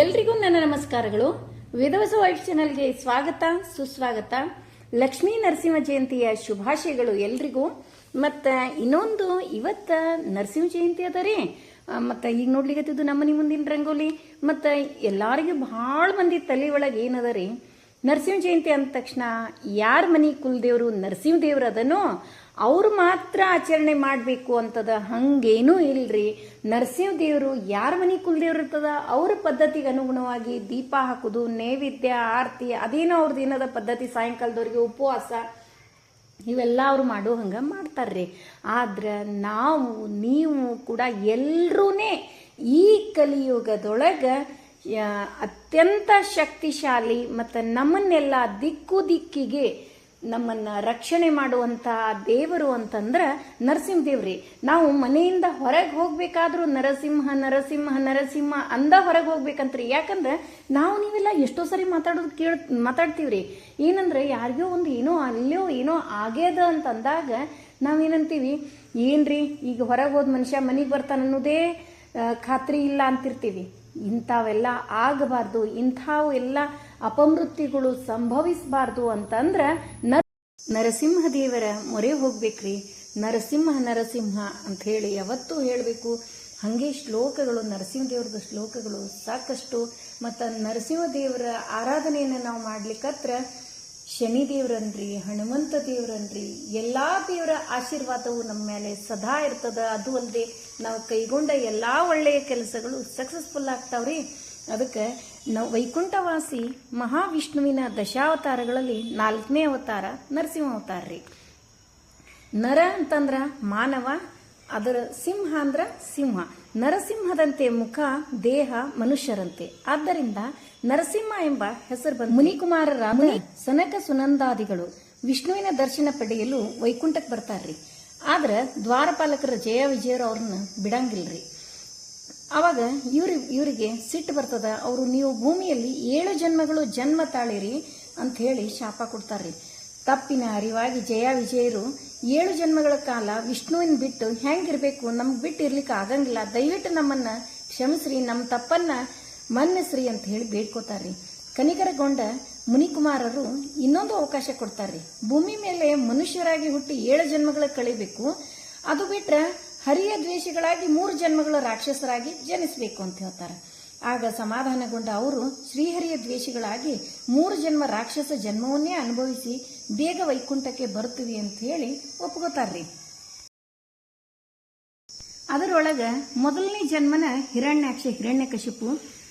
ಎಲ್ರಿಗೂ ನನ್ನ ನಮಸ್ಕಾರಗಳು. ವಿಧವಸ ವೈಟ್ ಚಾನಲ್ಗೆ ಸ್ವಾಗತ, ಸುಸ್ವಾಗತ. ಲಕ್ಷ್ಮೀ ನರಸಿಂಹ ಜಯಂತಿಯ ಶುಭಾಶಯಗಳು ಎಲ್ರಿಗೂ. ಮತ್ತು ಇನ್ನೊಂದು, ಇವತ್ತ ನರಸಿಂಹ ಜಯಂತಿ ಅದ ರೀ ಮತ್ತು ಈಗ ನೋಡ್ಲಿಕತ್ತಿದ್ದು ನಮ್ಮ ಮನೆ ಮುಂದಿನ ರಂಗೋಲಿ. ಮತ್ತು ಎಲ್ಲಾರಿಗೂ ಭಾಳ ಮಂದಿ ತಲೆ ಒಳಗೆ ಏನದ ರೀ ನರಸಿಂಹ ಜಯಂತಿ ಅಂದ ತಕ್ಷಣ ಯಾರ ಮನಿ ಕುಲದೇವರು ನರಸಿಂಹ ದೇವ್ರು ಅದನೋ. ಅವ್ರು ಮಾತ್ರ ಆಚರಣೆ ಮಾಡಬೇಕು ಅಂತದ ಹಂಗೇನೂ ಇಲ್ರಿ. ನರಸಿಂಹ ದೇವರು ಯಾರ ಮನೆ ಕುಲದೇವ್ರು ಇರ್ತದ? ಅವ್ರ ಪದ್ಧತಿಗೆ ಅನುಗುಣವಾಗಿ ದೀಪ ಹಾಕುದು, ನೈವೇದ್ಯ, ಆರತಿ, ಅದೇನೋ ಅವ್ರದ್ದು ದಿನದ ಪದ್ಧತಿ, ಸಾಯಂಕಾಲದವ್ರಿಗೆ ಉಪವಾಸ, ಇವೆಲ್ಲ ಅವ್ರು ಮಾಡೋ ಹಂಗ ಮಾಡ್ತಾರ್ರಿ. ಆದ್ರೆ ನಾವು, ನೀವು ಕೂಡ ಎಲ್ಲರೂ ಈ ಕಲಿಯುಗದೊಳಗೆ ಅತ್ಯಂತ ಶಕ್ತಿಶಾಲಿ ಮತ್ತು ನಮ್ಮನ್ನೆಲ್ಲ ದಿಕ್ಕು ದಿಕ್ಕಿಗೆ ನಮ್ಮನ್ನ ರಕ್ಷಣೆ ಮಾಡುವಂತ ದೇವರು ಅಂತಂದ್ರ ನರಸಿಂಹ ದೇವ್ರಿ ನಾವು ಮನೆಯಿಂದ ಹೊರಗೆ ಹೋಗ್ಬೇಕಾದ್ರೂ ನರಸಿಂಹ ನರಸಿಂಹ ನರಸಿಂಹ ಅಂದ ಹೊರಗೆ ಹೋಗ್ಬೇಕಂತ್ರಿ. ಯಾಕಂದ್ರೆ ನಾವು ನೀವೆಲ್ಲ ಎಷ್ಟೋ ಸರಿ ಮಾತಾಡೋದು ಕೇಳ, ಮಾತಾಡ್ತೀವ್ರಿ. ಏನಂದ್ರೆ ಯಾರಿಗೋ ಒಂದು ಏನೋ ಅಲ್ಲೋ ಏನೋ ಆಗ್ಯದ ಅಂತ ಅಂದಾಗ ನಾವೇನಂತೀವಿ, ಏನ್ರಿ, ಈಗ ಹೊರಗೆ ಹೋದ ಮನುಷ್ಯ ಮನೆಗೆ ಬರ್ತಾನ ಅನ್ನೋದೇ ಖಾತ್ರಿ ಇಲ್ಲ ಅಂತಿರ್ತೀವಿ. ಇಂಥವೆಲ್ಲ ಆಗಬಾರ್ದು, ಇಂಥವು ಎಲ್ಲ ಅಪಮೃತ್ಯುಗಳು ಸಂಭವಿಸಬಾರ್ದು ಅಂತಂದ್ರೆ ನರ ನರಸಿಂಹ ದೇವರ ಮೊರೆ ಹೋಗ್ಬೇಕ್ರಿ. ನರಸಿಂಹ ನರಸಿಂಹ ಅಂತ ಹೇಳಿ ಯಾವತ್ತೂ ಹೇಳಬೇಕು. ಹಾಗೆ ಶ್ಲೋಕಗಳು ನರಸಿಂಹ ದೇವ್ರದ ಶ್ಲೋಕಗಳು ಸಾಕಷ್ಟು. ಮತ್ತು ನರಸಿಂಹ ದೇವರ ಆರಾಧನೆಯನ್ನು ನಾವು ಮಾಡ್ಲಿಕ್ಕತ್ರ ಶನಿ ದೇವ್ರನ್ರಿ ಹನುಮಂತ ದೇವ್ರನ್ರಿ, ಎಲ್ಲಾ ದೇವರ ಆಶೀರ್ವಾದವು ನಮ್ಮ ಮೇಲೆ ಸದಾ ಇರ್ತದ. ಅದು ಅಲ್ಲದೆ ನಾವು ಕೈಗೊಂಡ ಎಲ್ಲಾ ಒಳ್ಳೆಯ ಕೆಲಸಗಳು ಸಕ್ಸಸ್ಫುಲ್ ಆಗ್ತಾವ್ರಿ. ಅದಕ್ಕೆ ನಾವು ವೈಕುಂಠವಾಸಿ ಮಹಾವಿಷ್ಣುವಿನ ದಶಾವತಾರಗಳಲ್ಲಿ ನಾಲ್ಕನೇ ಅವತಾರ ನರಸಿಂಹ ಅವತಾರ ರೀ ನರ ಅಂತಂದ್ರ ಮಾನವ, ಅದರ ಸಿಂಹ ಅಂದ್ರ ಸಿಂಹ. ನರಸಿಂಹದಂತೆ ಮುಖ, ದೇಹ ಮನುಷ್ಯರಂತೆ. ಆದ್ದರಿಂದ ನರಸಿಂಹ ಎಂಬ ಹೆಸರು ಬಂದ ಮುನಿಕುಮಾರರ ಸನಕ ಸುನಂದಾದಿಗಳು ವಿಷ್ಣುವಿನ ದರ್ಶನ ಪಡೆಯಲು ವೈಕುಂಠಕ್ಕೆ ಬರ್ತಾರ್ರಿ. ಆದ್ರ ದ್ವಾರಪಾಲಕರ ಜಯ ವಿಜಯರು ಅವ್ರನ್ನ ಬಿಡಂಗಿಲ್ರಿ. ಅವಾಗ ಇವ್ರಿ, ಇವರಿಗೆ ಸಿಟ್ಟು ಬರ್ತದ, ಅವರು ನೀವು ಭೂಮಿಯಲ್ಲಿ ಏಳು ಜನ್ಮಗಳು ಜನ್ಮ ತಾಳಿರಿ ಅಂತ ಹೇಳಿ ಶಾಪ ಕೊಡ್ತಾರ್ರಿ. ತಪ್ಪಿನ ಅರಿವಾಗಿ ಜಯ ವಿಜಯರು ಏಳು ಜನ್ಮಗಳ ಕಾಲ ವಿಷ್ಣುವಿನ ಬಿಟ್ಟು ಹೆಂಗಿರ್ಬೇಕು, ನಮ್ಗೆ ಬಿಟ್ಟು ಇರ್ಲಿಕ್ಕೆ ಆಗಂಗಿಲ್ಲ. ದಯವಿಟ್ಟು ನಮ್ಮನ್ನ ಕ್ಷಮಿಸ್ರಿ ನಮ್ಮ ತಪ್ಪನ್ನ ಮನ್ನಿಸ್ರಿ ಅಂತ ಹೇಳಿ ಬೇಡ್ಕೋತಾರ್ರಿ. ಕನಿಕರಗೊಂಡ ಮುನಿಕುಮಾರರು ಇನ್ನೊಂದು ಅವಕಾಶ ಕೊಡ್ತಾರ್ರಿ ಭೂಮಿ ಮೇಲೆ ಮನುಷ್ಯರಾಗಿ ಹುಟ್ಟಿ ಏಳು ಜನ್ಮಗಳ ಕಳಿಬೇಕು. ಅದು ಬಿಟ್ರೆ ಹರಿಯ ದ್ವೇಷಗಳಾಗಿ ಮೂರು ಜನ್ಮಗಳ ರಾಕ್ಷಸರಾಗಿ ಜನಿಸಬೇಕು ಅಂತ ಹೇಳ್ತಾರೆ. ಆಗ ಸಮಾಧಾನಗೊಂಡ ಅವರು ಶ್ರೀಹರಿಯ ದ್ವೇಷಗಳಾಗಿ ಮೂರು ಜನ್ಮ ರಾಕ್ಷಸ ಜನ್ಮವನ್ನೇ ಅನುಭವಿಸಿ ಬೇಗ ವೈಕುಂಠಕ್ಕೆ ಬರುತ್ತೀವಿ ಅಂತ ಹೇಳಿ ಒಪ್ಕೋತಾರ್ರಿ. ಅದರೊಳಗ ಮೊದಲನೇ ಜನ್ಮನ ಹಿರಣ್ಯಾಕ್ಷ, ಹಿರಣ್ಯಕಶಿಪು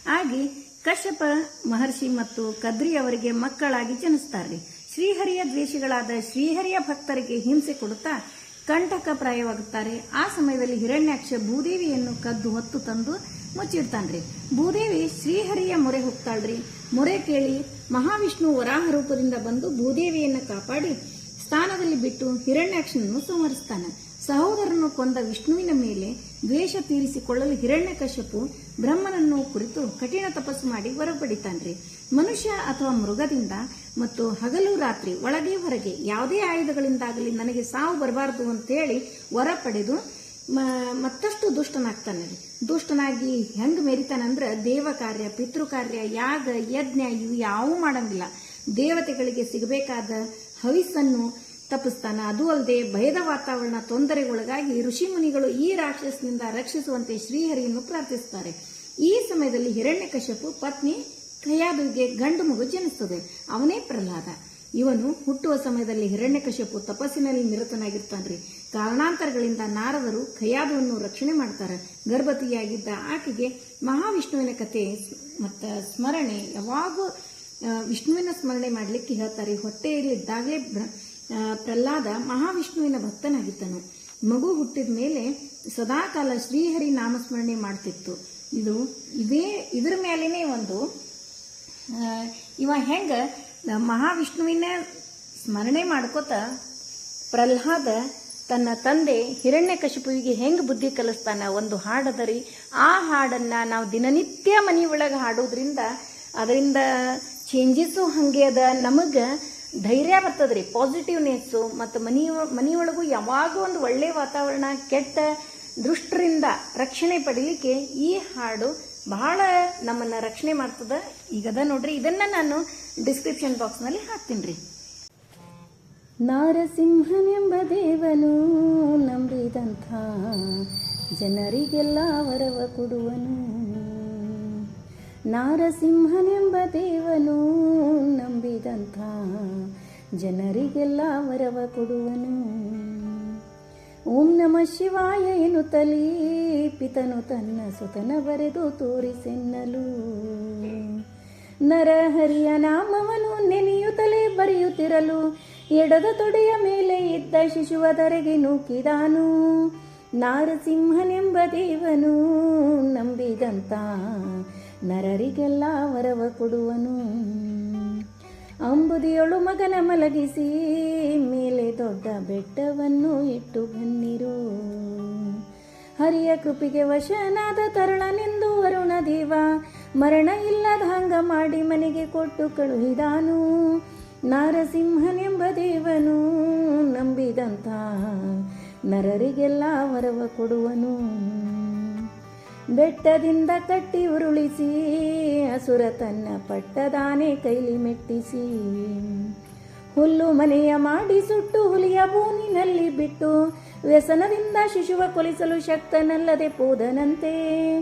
ಆಗಿ ಕಶ್ಯಪ ಮಹರ್ಷಿ ಮತ್ತು ಕದ್ರಿ ಅವರಿಗೆ ಮಕ್ಕಳಾಗಿ ಜನಿಸ್ತಾರ್ರಿ ಶ್ರೀಹರಿಯ ದ್ವೇಷಿಗಳಾದ ಶ್ರೀಹರಿಯ ಭಕ್ತರಿಗೆ ಹಿಂಸೆ ಕೊಡುತ್ತಾ ಕಂಟಕ ಪ್ರಾಯವಾಗುತ್ತಾರೆ. ಆ ಸಮಯದಲ್ಲಿ ಹಿರಣ್ಯಾಕ್ಷ ಭೂದೇವಿಯನ್ನು ಕದ್ದು ಹೊತ್ತು ತಂದು ಮುಚ್ಚಿಡ್ತಾನ್ರಿ. ಭೂದೇವಿ ಶ್ರೀಹರಿಯ ಮೊರೆ ಹೋಗ್ತಾಳ್ರಿ. ಮೊರೆ ಕೇಳಿ ಮಹಾವಿಷ್ಣು ವರಾಹ ರೂಪದಿಂದ ಬಂದು ಭೂದೇವಿಯನ್ನು ಕಾಪಾಡಿ ಸ್ಥಾನದಲ್ಲಿ ಬಿಟ್ಟು ಹಿರಣ್ಯಾಕ್ಷನನ್ನು ಸಂಹರಿಸ್ತಾನೆ ಸಹೋದರನು ಕೊಂದ ವಿಷ್ಣುವಿನ ಮೇಲೆ ದ್ವೇಷ ತೀರಿಸಿಕೊಳ್ಳಲು ಹಿರಣ್ಯಕಶ್ಯಪು ಬ್ರಹ್ಮನನ್ನು ಕುರಿತು ಕಠಿಣ ತಪಸ್ಸು ಮಾಡಿ ಹೊರಪಡಿತಾನ್ರಿ. ಮನುಷ್ಯ ಅಥವಾ ಮೃಗದಿಂದ ಮತ್ತು ಹಗಲು ರಾತ್ರಿ ಒಳಗೆ ಹೊರಗೆ ಯಾವುದೇ ಆಯುಧಗಳಿಂದಾಗಲಿ ನನಗೆ ಸಾವು ಬರಬಾರದು ಅಂತೇಳಿ ವರ ಪಡೆದು ಮತ್ತಷ್ಟು ದುಷ್ಟನಾಗ್ತಾನೆ ರೀ ದುಷ್ಟನಾಗಿ ಹೆಂಗ್ ಮೆರಿತಾನಂದ್ರ ದೇವ ಕಾರ್ಯ, ಪಿತೃ ಕಾರ್ಯ, ಯಾಗ, ಯಜ್ಞ ಇವು ಯಾವೂ ಮಾಡಂಗಿಲ್ಲ. ದೇವತೆಗಳಿಗೆ ಸಿಗಬೇಕಾದ ಹವಿಸ್ಸನ್ನು ತಪ್ಪಿಸ್ತಾನ ಅದು ಅಲ್ಲದೆ ಭಯದ ವಾತಾವರಣ ತೊಂದರೆಗೊಳಗಾಗಿ ಋಷಿ ಮುನಿಗಳು ಈ ರಾಕ್ಷಸನಿಂದ ರಕ್ಷಿಸುವಂತೆ ಶ್ರೀಹರಿಯನ್ನು ಪ್ರಾರ್ಥಿಸುತ್ತಾರೆ. ಈ ಸಮಯದಲ್ಲಿ ಹಿರಣ್ಯಕಶ್ಯಪು ಪತ್ನಿ ಕಯಾದುಗೆ ಗಂಡು ಮಗು ಜನಿಸುತ್ತದೆ ಅವನೇ ಪ್ರಹ್ಲಾದ. ಇವನು ಹುಟ್ಟುವ ಸಮಯದಲ್ಲಿ ಹಿರಣ್ಯಕಶ್ಯಪು ತಪಸ್ಸಿನಲ್ಲಿ ನಿರತನಾಗಿರ್ತಾನ್ರಿ. ಕಾರಣಾಂತರಗಳಿಂದ ನಾರದರು ಖಯಾದುವನ್ನು ರಕ್ಷಣೆ ಮಾಡ್ತಾರೆ. ಗರ್ಭವತಿಯಾಗಿದ್ದ ಆಕೆಗೆ ಮಹಾವಿಷ್ಣುವಿನ ಕಥೆ ಮತ್ತು ಸ್ಮರಣೆ ಯಾವಾಗ ವಿಷ್ಣುವಿನ ಸ್ಮರಣೆ ಮಾಡಲಿಕ್ಕೆ ಹೇಳ್ತಾರೆ. ಹೊಟ್ಟೆಯಲ್ಲಿದ್ದಾಗಲೇ ಪ್ರಹ್ಲಾದ ಮಹಾವಿಷ್ಣುವಿನ ಭಕ್ತನಾಗಿದ್ದನು. ಮಗು ಹುಟ್ಟಿದ ಮೇಲೆ ಸದಾಕಾಲ ಶ್ರೀಹರಿ ನಾಮಸ್ಮರಣೆ ಮಾಡ್ತಿತ್ತು. ಇದು ಇದೇ ಇದ್ರ ಮೇಲೇನೆ ಒಂದು ಇವ ಹೆಂಗ ಮಹಾವಿಷ್ಣುವಿನ ಸ್ಮರಣೆ ಮಾಡ್ಕೋತ ಪ್ರಹ್ಲಾದ ತನ್ನ ತಂದೆ ಹಿರಣ್ಯ ಕಶಿಪುವಿಗೆ ಹೆಂಗೆ ಬುದ್ಧಿ ಕಲಿಸ್ತಾನ? ಒಂದು ಹಾಡದರಿ. ಆ ಹಾಡನ್ನ ನಾವು ದಿನನಿತ್ಯ ಮನೆಯೊಳಗೆ ಹಾಡೋದ್ರಿಂದ ಅದರಿಂದ ಚೇಂಜಸ್ಸು ಹಂಗೆ ಅದ. ನಮಗ ಧೈರ್ಯ ಬರ್ತದ್ರಿ. ಪಾಸಿಟಿವ್ನೆಸ್ಸು ಮತ್ತು ಮನಿ ಮನೆಯೊಳಗೂ ಯಾವಾಗ ಒಂದು ಒಳ್ಳೆ ವಾತಾವರಣ, ಕೆಟ್ಟ ದೃಷ್ಟಿಯಿಂದ ರಕ್ಷಣೆ ಪಡೀಲಿಕ್ಕೆ ಈ ಹಾಡು ಬಹಳ ನಮ್ಮನ್ನ ರಕ್ಷಣೆ ಮಾಡ್ತದ. ಈಗದ ನೋಡ್ರಿ, ಇದನ್ನ ನಾನು ಡಿಸ್ಕ್ರಿಪ್ಷನ್ ಬಾಕ್ಸ್ನಲ್ಲಿ ಹಾಕ್ತೀನಿ ರೀ ನಾರಸಿಂಹನೆಂಬ ದೇವನು ನಂಬಿದಂಥ ಜನರಿಗೆಲ್ಲ ವರವ ಕೊಡುವನು. ನಾರಸಿಂಹನೆಂಬ ದೇವನು ನಂಬಿದಂಥ ಜನರಿಗೆಲ್ಲ ವರವ ಕೊಡುವನು. ಓಂ ನಮ ಶಿವಾಯ ಎನ್ನುತ್ತಲೀ ಪಿತನು ತನ್ನ ಸುತನ ಬರೆದು ತೋರಿಸೆನ್ನಲು. ನರಹರಿಯ ನಾಮವನು ನೆನೆಯುತ್ತಲೇ ಬರೆಯುತ್ತಿರಲು, ಎಡದ ತೊಡೆಯ ಮೇಲೆ ಇದ್ದ ಶಿಶುವ ಧರೆಗೆ ನೂಕಿದಾನು. ನಾರಸಿಂಹನೆಂಬ ದೇವನು ನಂಬಿದಂತ ನರರಿಗೆಲ್ಲ ವರವ ಕೊಡುವನು. ಅಂಬುದಿಯೊಳು ಮಗನ ಮಲಗಿಸಿ ಮೇಲೆ ದೊಡ್ಡ ಬೆಟ್ಟವನ್ನು ಇಟ್ಟು ಬನ್ನಿರು. ಹರಿಯ ಕೃಪಿಗೆ ವಶನಾದ ತರುಣನೆಂದು ವರುಣ ದೇವ, ಮರಣ ಇಲ್ಲದ ಹಂಗ ಮಾಡಿ ಮನೆಗೆ ಕೊಟ್ಟು ಕಳುಹಿದಾನು. ನಾರಸಿಂಹನೆಂಬ ದೇವನು ನಂಬಿದಂತ ನರರಿಗೆಲ್ಲ ವರವ ಕೊಡುವನು. ಬೆಟ್ಟದಿಂದ ಕಟ್ಟಿ ಉರುಳಿಸಿ ಹಸುರ ತನ್ನ ಪಟ್ಟದಾನೆ ಕೈಲಿ ಮೆಟ್ಟಿಸಿ. ಹುಲ್ಲು ಮನೆಯ ಮಾಡಿ ಸುಟ್ಟು ಹುಲಿಯ ಬೂನಿನಲ್ಲಿ ಬಿಟ್ಟು, ವ್ಯಸನದಿಂದ ಶಿಶುವ ಕೊಲಿಸಲು ಶಕ್ತನಲ್ಲದೆ ಪೋದನಂತೆ.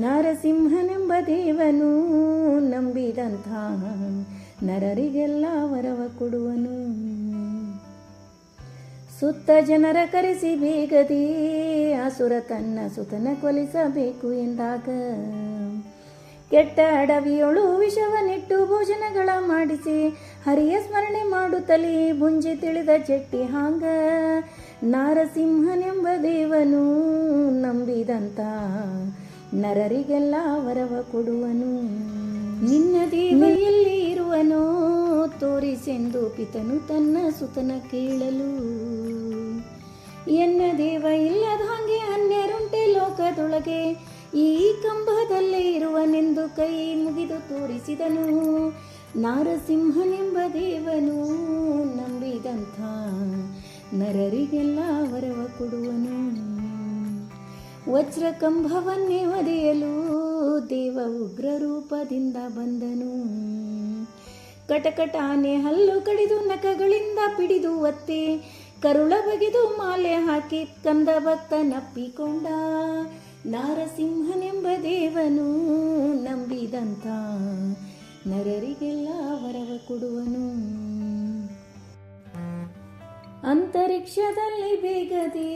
ನರಸಿಂಹನೆಂಬ ದೇವನು ನಂಬಿದಂಥ ನರರಿಗೆಲ್ಲ ವರವ ಕೊಡುವನು. ಸುತ್ತ ಜನರ ಕರೆಸಿ ಬೇಗದೆ ಅಸುರ ತನ್ನ ಸುತನ ಕೊಲಿಸಬೇಕು ಎಂದಾಗ. ಕೆಟ್ಟ ಅಡವಿಯೊಳು ವಿಷವನಿಟ್ಟು ಭೋಜನಗಳ ಮಾಡಿಸಿ ಹರಿಯ ಸ್ಮರಣೆ ಮಾಡುತ್ತಲೇ ಬುಂಜಿ ತಿಳಿದ ಚೆಟ್ಟಿ ಹಾಂಗ. ನಾರಸಿಂಹನೆಂಬ ದೇವನು ನಂಬಿದಂತ ನರರಿಗೆಲ್ಲ ವರವ ಕೊಡುವನು. ನಿನ್ನ ದೇವೆಯಲ್ಲಿ ಇರುವನೋ ತೋರಿಸೆಂದು ಪಿತನು ತನ್ನ ಸುತನ ಕೇಳಲು. ಎನ್ನ ದೇವ ಇಲ್ಲದ ಹಾಗೆ ಅನ್ಯರುಂಟೆ ಲೋಕದೊಳಗೆ, ಈ ಕಂಬದಲ್ಲೇ ಇರುವನೆಂದು ಕೈ ಮುಗಿದು ತೋರಿಸಿದನು. ನಾರಸಿಂಹನೆಂಬ ದೇವನು ನಂಬಿದಂಥ ನರರಿಗೆಲ್ಲ ವರವ ಕೊಡುವನು. ವಜ್ರ ಕಂಬವನ್ನೇ ಒದೆಯಲು ದೇವ ಉಗ್ರ ರೂಪದಿಂದ ಬಂದನು. ಕಟಕಟಾನೆ ಹಲ್ಲು ಕಡಿದು ನಖಗಳಿಂದ ಪಿಡಿದು ಒತ್ತಿ. ಕರುಳ ಬಗೆದು ಮಾಲೆ ಹಾಕಿ ಕಂದ ಭಕ್ತ ನಪ್ಪಿಕೊಂಡ. ನಾರಸಿಂಹನೆಂಬ ದೇವನು ನಂಬಿದಂತ ನರರಿಗೆಲ್ಲ ವರವ ಕೊಡುವನು. ಅಂತರಿಕ್ಷದಲ್ಲಿ ಬೇಗದೆ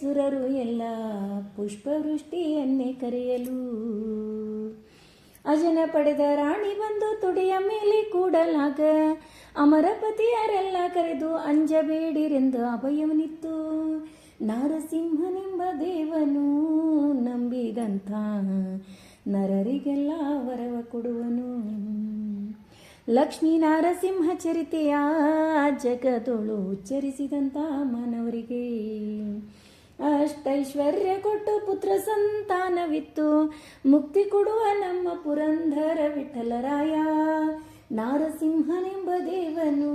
ಸುರರು ಎಲ್ಲ ಪುಷ್ಪವೃಷ್ಟಿಯನ್ನೇ ಕರೆಯಲು. ಅಜನ ಪಡೆದ ರಾಣಿ ಬಂದು ತುಡಿಯ ಮೇಲೆ ಕೂಡಲಾಗ ಅಮರಪತಿಯರೆಲ್ಲ ಕರೆದು ಅಂಜಬೇಡಿರೆಂದು ಅಭಯವನಿತ್ತು. ನಾರಸಿಂಹನೆಂಬ ದೇವನು ನಂಬಿದಂಥ ನರರಿಗೆಲ್ಲ ವರವ ಕೊಡುವನು. ಲಕ್ಷ್ಮೀ ನಾರಸಿಂಹ ಚರಿತೆಯ ಜಗದೊಳು ಉಚ್ಚರಿಸಿದಂತ ಮಾನವರಿಗೆ. ಅಷ್ಟೈಶ್ವರ್ಯ ಕೊಟ್ಟು ಪುತ್ರ ಸಂತಾನವಿತ್ತು. ಮುಕ್ತಿ ಕೊಡುವ ನಮ್ಮ ಪುರಂದರ ವಿಠಲರಾಯ. ನಾರಸಿಂಹನೆಂಬ ದೇವನು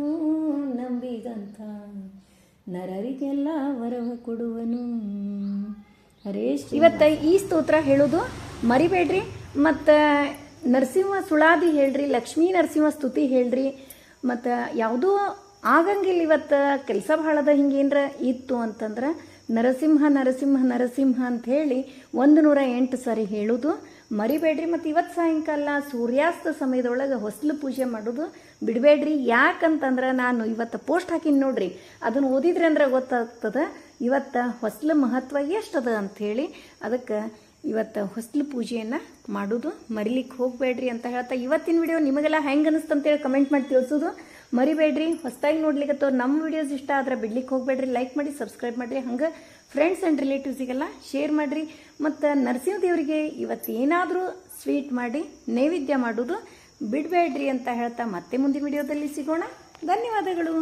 ನಂಬಿದಂತ ನರರಿಗೆಲ್ಲ ವರವ ಕೊಡುವನು. ಹರೇಶ್ ಇವತ್ತ ಈ ಸ್ತೋತ್ರ ಹೇಳೋದು ಮರಿಬೇಡ್ರಿ. ಮತ್ತು ನರಸಿಂಹ ಸುಳಾದಿ ಹೇಳ್ರಿ, ಲಕ್ಷ್ಮೀ ನರಸಿಂಹ ಸ್ತುತಿ ಹೇಳ್ರಿ, ಮತ್ತು ಯಾವುದೂ ಆಗಂಗಿಲ್ಲ ಇವತ್ತು ಕೆಲಸ ಭಾಳದ ಹಿಂಗೇನ್ರ ಇತ್ತು ಅಂತಂದ್ರೆ ನರಸಿಂಹ ನರಸಿಂಹ ನರಸಿಂಹ ಅಂತ ಹೇಳಿ ಒಂದು ನೂರ ಎಂಟು ಸಾರಿ ಹೇಳೋದು. ಮರಿಬೇಡ್ರಿ ಮತ್ತು ಇವತ್ತು ಸಾಯಂಕಾಲ ಸೂರ್ಯಾಸ್ತ ಸಮಯದೊಳಗೆ ಹೊಸಲು ಪೂಜೆ ಮಾಡೋದು. ಬಿಡಬೇಡ್ರಿ, ಯಾಕಂತಂದ್ರೆ ನಾನು ಇವತ್ತು ಪೋಸ್ಟ್ ಹಾಕಿನಿ ನೋಡ್ರಿ ಅದನ್ನು ಓದಿದ್ರೆ ಅಂದ್ರೆ ಗೊತ್ತಾಗ್ತದೆ. ಇವತ್ತು ಹೊಸಲು ಮಹತ್ವ ಎಷ್ಟದ ಅಂಥೇಳಿ ಅದಕ್ಕೆ ಇವತ್ತು ಹೊಸ್ಲು ಪೂಜೆಯನ್ನು ಮಾಡೋದು. ಮರಿಲಿಕ್ಕೆ ಹೋಗಬೇಡ್ರಿ ಅಂತ ಹೇಳ್ತಾ ಇವತ್ತಿನ ವಿಡಿಯೋ ನಿಮಗೆಲ್ಲ ಹೆಂಗೆ ಅನಿಸ್ತಂತೇಳಿ ಕಮೆಂಟ್ ಮಾಡಿ ತಿಳಿಸೋದು. ಮರಿಬೇಡ್ರಿ, ಹೊಸದಾಗಿ ನೋಡ್ಲಿಕ್ಕೆ ನಮ್ಮ ವಿಡಿಯೋಸ್ ಇಷ್ಟ ಆದ್ರೆ ಬಿಡ್ಲಿಕ್ಕೆ ಹೋಗಬೇಡ್ರಿ. ಲೈಕ್ ಮಾಡಿ ಸಬ್ಸ್ಕ್ರೈಬ್ ಮಾಡಿರಿ. ಹಂಗೆ ಫ್ರೆಂಡ್ಸ್ ಆ್ಯಂಡ್ ರಿಲೇಟಿವ್ಸಿಗೆಲ್ಲ ಶೇರ್ ಮಾಡಿರಿ. ಮತ್ತು ನರಸಿಂಹ ದೇವರಿಗೆ ಇವತ್ತು ಏನಾದರೂ ಸ್ವೀಟ್ ಮಾಡಿ, ನೈವೇದ್ಯ ಮಾಡೋದು ಬಿಡಬೇಡ್ರಿ ಅಂತ ಹೇಳ್ತಾ ಮತ್ತೆ ಮುಂದಿನ ವಿಡಿಯೋದಲ್ಲಿ ಸಿಗೋಣ. ಧನ್ಯವಾದಗಳು.